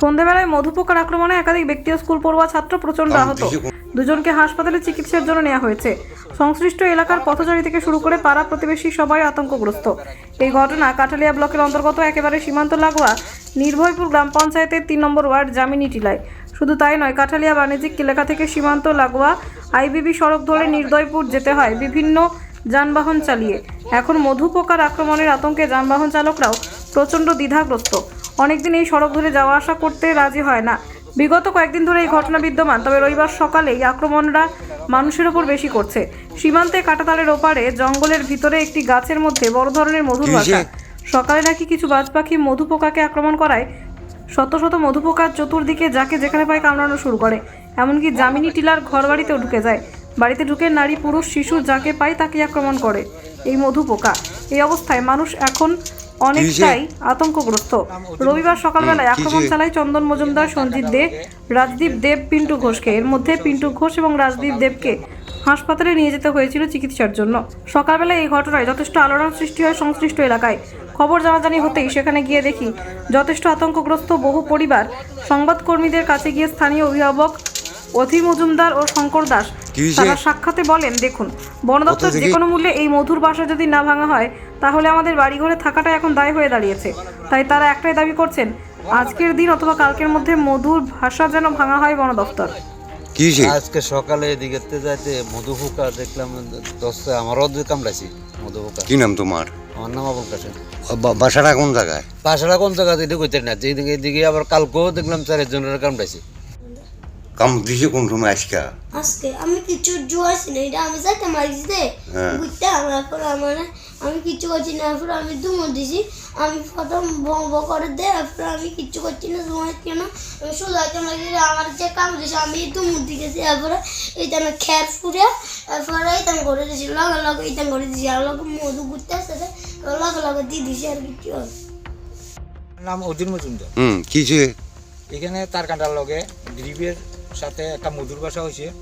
সন্ধেবেলায় মধুপোকার আক্রমণে একাধিক ব্যক্তি ও স্কুল পড়ুয়া ছাত্র প্রচণ্ড আহত। দুজনকে হাসপাতালে চিকিৎসার জন্য নেওয়া হয়েছে। সংশ্লিষ্ট এলাকার পথচারী থেকে শুরু করে পাড়া প্রতিবেশী সবাই আতঙ্কগ্রস্ত। এই ঘটনা কাঠালিয়া ব্লকের অন্তর্গত একেবারে সীমান্ত লাগোয়া নির্ভয়পুর গ্রাম পঞ্চায়েতের তিন নম্বর ওয়ার্ড জামিনী টিলায়। শুধু তাই নয় কাঠালিয়া বাণিজ্যিক এলাকা থেকে সীমান্ত লাগোয়া আইবিবি সড়ক ধরে নির্দয়পুর যেতে হয় বিভিন্ন যানবাহন চালিয়ে। এখন মধুপোকার আক্রমণের আতঙ্কে যানবাহন চালকরাও প্রচণ্ড দ্বিধাগ্রস্ত। অনেকদিন এই সড়ক ধরে যাওয়া আসা করতে রাজি হয় না। বিগত কয়েকদিন ধরে এই ঘটনা বিদ্যমান তবে রবিবার সকালে এই আক্রমণরা মানুষের ওপর বেশি করছে। সীমান্তে কাটাতারের ওপারে জঙ্গলের ভিতরে একটি গাছের মধ্যে বড় ধরনের মধুর বাসা। সকালে নাকি কিছু বাজ পাখি মধু পোকাকে আক্রমণ করায়। শত শত মধু মধুপোকার চতুর্দিকে যাকে যেখানে পায় কামড়ানো শুরু করে। এমনকি জামিনী টিলার ঘর বাড়িতেও ঢুকে যায়। বাড়িতে ঢুকে নারী পুরুষ শিশু যাকে পায় তাকে আক্রমণ করে এই মধু পোকা এই অবস্থায় মানুষ এখন অনেকটাই আতঙ্কগ্রস্ত। রবিবার সকালবেলায় আক্রমণ চালায় চন্দন মজুমদার সঞ্জিত দে রাজদীপ দেব পিন্টু ঘোষকে। এর মধ্যে পিন্টু ঘোষ এবং রাজদীপ দেবকে হাসপাতালে নিয়ে যেতে হয়েছিল চিকিৎসার জন্য। সকালবেলায় এই ঘটনায় যথেষ্ট আলোড়ন সৃষ্টি হয় সংশ্লিষ্ট এলাকায়। খবর জানাজানি হতেই সেখানে গিয়ে দেখি যথেষ্ট আতঙ্কগ্রস্ত বহু পরিবার। সংবাদকর্মীদের কাছে গিয়ে স্থানীয় অভিভাবক অধীর মজুমদার ও শঙ্কর দাস তারা সাক্ষাতে বলেন দেখুন বন দপ্তর যে কোনো মূল্যে এই মধুর বাসা যদি না ভাঙা হয় তাহলে আমাদের বাড়িঘরে থাকাটা এখন দায় হয়ে দাঁড়িয়েছে। তাই তারা একটাই দাবি করছেন আজকের দিন অথবা কালকের মধ্যে মধুর ভাষা যেন ভাঙা হয় বন দপ্তর কি আজকে সকালে এদিকে যাইতে মধু পোকা দেখলাম দশটা আমারও দুই কামড়াইছি মধু পোকা কি নাম তোমার? আমার নাম আবুল কাসেম বা- বাসাটা কোন জায়গায়? বাসাটা কোন জায়গাতে এটা কইতে না যেদিকে এদিকে আবার কালকেও দেখলাম চারজনের কামড়াইছে কাম দিছে কোন সময় আজকা? আজকে। আমি কিছু জোয়াছি না এটা আমি যাইতে মারিছি দে। হ্যাঁ। বুঝতে তারপর আমার আমি কিছু করছি না এরপর আমি দুমো দিছি। আমি প্রথম বম্ব করে দে এরপর আমি কিছু করছি না তোমার কেন? আমি শুধু হয়তো আমার যে কাম দিয়েছে আমি দুমো দিয়েছি এরপরে এইটা না খ্যার ফুরে এরপরে এইটা করে দিয়েছি লগে লগে এইটা করে দিয়েছি আর লগে মধু ঘুরতে আসতে লগে লগে দিয়ে দিয়েছি আর কিছু নাম অধীর মজুমদার। হুম কি হয়েছে এখানে তার কাঁটার লগে গ্রিপের সাথে একটা মধুর বাসা হয়েছে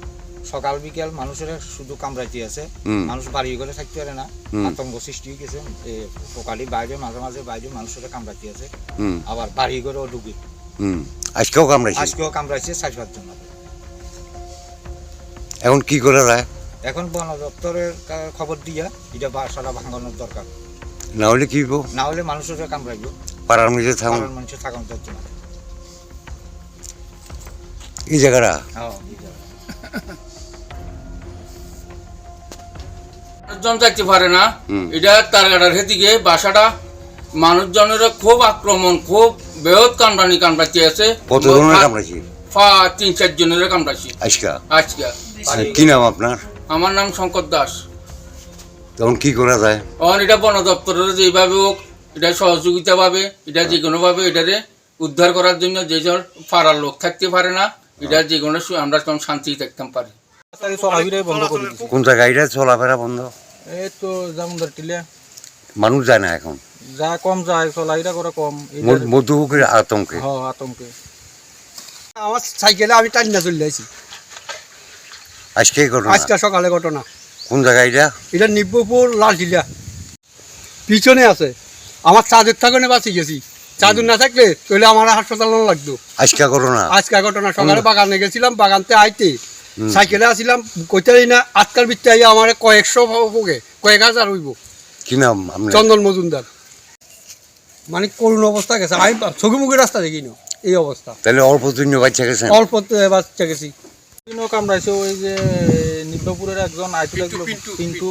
সকাল বিকেল মানুষের শুধু কামড়াইতে আছে। মানুষ বাড়ি করে থাকতে পারে না। আতঙ্ক সৃষ্টি হয়ে গেছে। এ, পোকালি বাইরে মাঝে মাঝে বাইরে মানুষের কামড়াইতে আছে। আবার বাড়ি করেও ঢুকে আজকেও কামড়াইছে আজকেও কামড়াইছে জন্য এখন কি করা যায় এখন বন দপ্তরের খবর দিয়া। এটা বাসাটা ভাঙানোর দরকার না হলে কি না হলে মানুষের কামড়াইব পাড়ার মধ্যে থাকুন মানুষের জন্য জায়গাটা? হ্যাঁ। মানুষজন পারে না। এটা হেদিকে বাসাটা মানুষজনের খুব আক্রমণ খুব কামড়ানি কামড়াতে আছে। তিন চার জনের কামড়াছি আজকা? আজকে। কি নাম আপনার? আমার নাম শঙ্কর দাস। তখন কি করা যায়? তখন এটা বন দপ্তরের যেভাবে হোক এটা সহযোগিতা পাবে এটা যে কোনো ভাবে এটারে উদ্ধার করার জন্য যে জন পাড়ার লোক থাকতে পারে না। এটা যে কোনো আমরা তখন শান্তি থাকতাম পারি। বন্ধ করে কোন জায়গায় এটা চলাফেরা বন্ধ? এই তো যেমন ধর টিলে। মানুষ যায় না এখন? যা কম যায় চলাফেরা করে কম। ম- মধুপুকের আতঙ্কে? হ্যাঁ আতঙ্কে। আমার সাইকেলে আমি টান্না চলে আসি আজকে ঘটনা? আজকে সকালে ঘটনা। কোন জায়গায় এটা? এটা নিব্বপুর লালটিলা। পিছনে আছে। আমার চাদর থাকনে বাঁচি গেছি। চাদর না থাকলে তাহলে আমার হাসপাতাল লাগতো। আজকে ঘটনা? আজকে ঘটনা। সকালে বাগানে গেছিলাম বাগানতে আইতে। সাইকেলে আসিলাম কইতারি না আজকাল বিত্তে আইয়া আমার কয়েকশো হোকে কয়েক হাজার হইব। কি নাম চন্দন মজুমদার। মানে করুণ অবস্থা গেছে। আমি চোখে মুখে রাস্তা দেখি না এই অবস্থা। তাহলে অল্প দিন বাচ্চা গেছেন? অল্প বাচ্চা গেছি। তিনও কামড়াইছে ওই যে নিব্বপুরের একজন আইতুল লাগল পিন্টু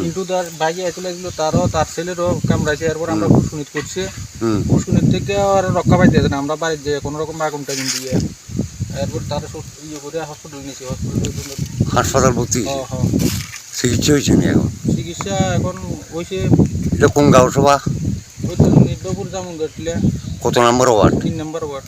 পিন্টু তার বাইকে আইতুল লাগল তারও তার ছেলেরও কামড়াইছে এরপর আমরা পুষ্কুনিত করছি। হুম। পুষ্কুনিত থেকে আর রক্ষা পাইতেছে না আমরা বাড়িতে যে কোনো রকম আগুন টাগুন দিয়ে এরপর তার ইয়ে করে হসপিটাল নিয়েছি হসপিটাল হাসপাতাল ভর্তি চিকিৎসা হয়েছে এখন? চিকিৎসা এখন হয়েছে। এটা কোন গাঁও সভা? ওই তো জামুন গেটলে কত নম্বর ওয়ার্ড? তিন নম্বর ওয়ার্ড।